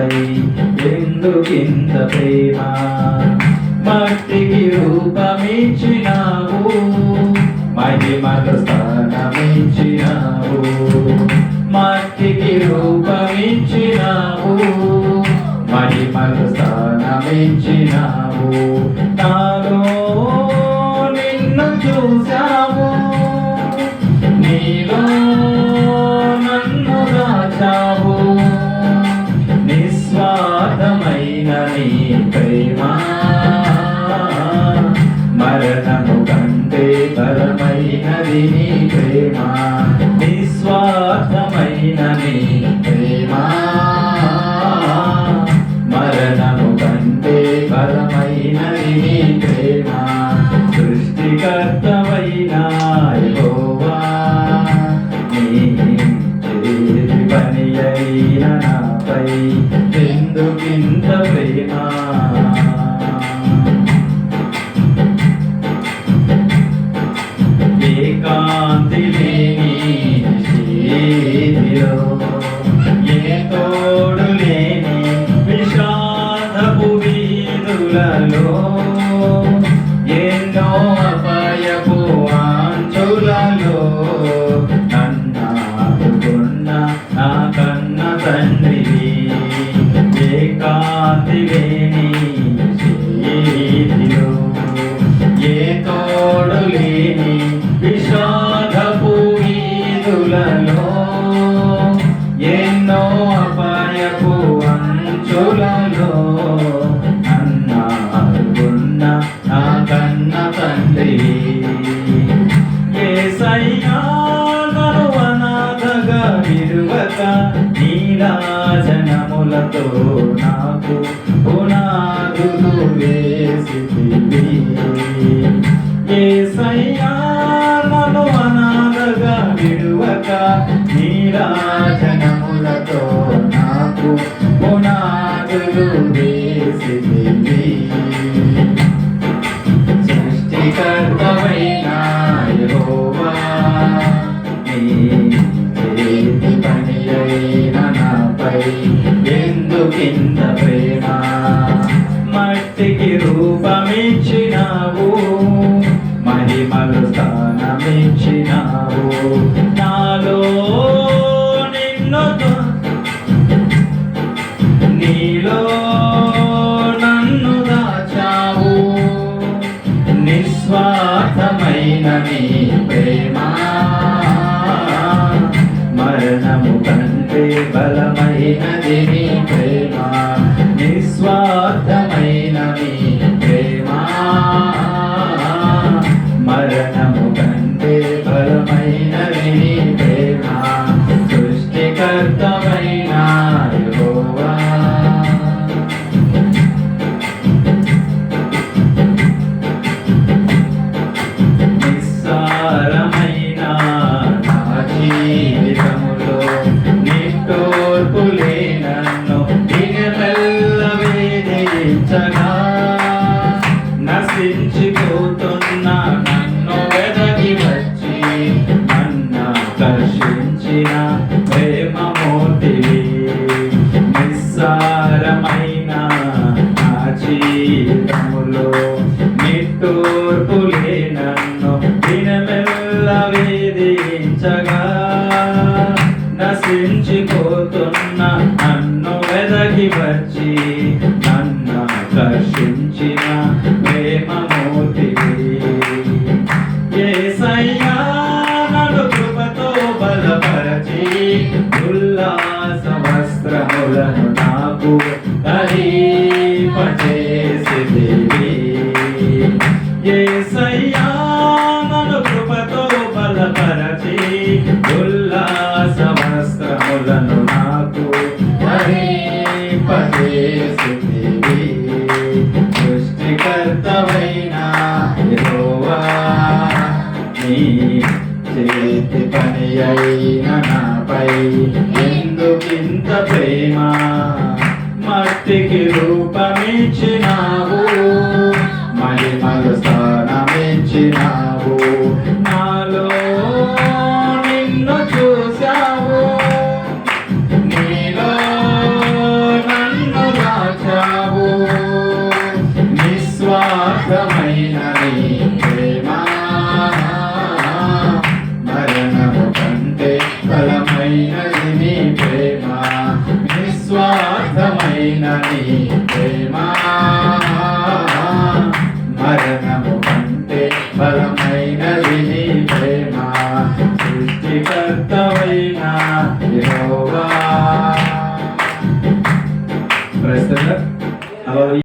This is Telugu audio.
నాపై ఎందుకింత ప్రేమ? మట్టికి రూపమిచ్చినావు. మహిమలు స్థానమిచ్చినావు మట్టికి రూపమిచ్చినావు. మహిమలు స్థానమిచ్చినావు నా నీ ప్రేమ. మరణము కంటే పరమైనది నీ ప్రేమ. నిస్వార్థమైన నీ ప్రేమ. మరణము కంటే పరమైనది నీ ప్రేమ. సృష్టికర్తమైన అంచులలో అన్నాడుకున్న నా కన్న తండ్రి. ఏసయ్యాను అనాథగా విరువక నీరాజనములతో నాకు పునాదులు వేసితివి ఏసయ్యాను అనాథగా విడువక నీరాజనములతో ఎందుకింత ప్రేమ మట్టికి రూపమిచ్చినావు మహిమలు స్థానమిచ్చినావు. కంటే బలమైనది నీ ప్రేమ నిస్వార్థమైన నీ ప్రేమ. మరణము కంటే నన్నాకర్షించిన ప్రేమమూర్తివి నిస్సారమైన నా జీవితములో నిట్టూర్పులే నన్ను దినమెల్ల వేధించగా నశించిపోతున్న నన్ను వెదగి వచ్చి నన్ను ఆకర్షించిన ప్రేమమూర్తివి యేసయ్యా నన్ను కృపతో బలపరచి ఉల్లాస వస్త్రములను నాకు ధరింపచేసిదివి సృష్టికర్తవైన యెహోవా నీ చేతి పని అయిన నాపై చేసినావు నాలో నిన్ను చూశావు. నీలో నన్ను దాచావు. నిస్వార్థమైన ప్రేమ మరణము కంటే బలమైనది నీ ప్రేమ. నిస్వార్థమైన నీ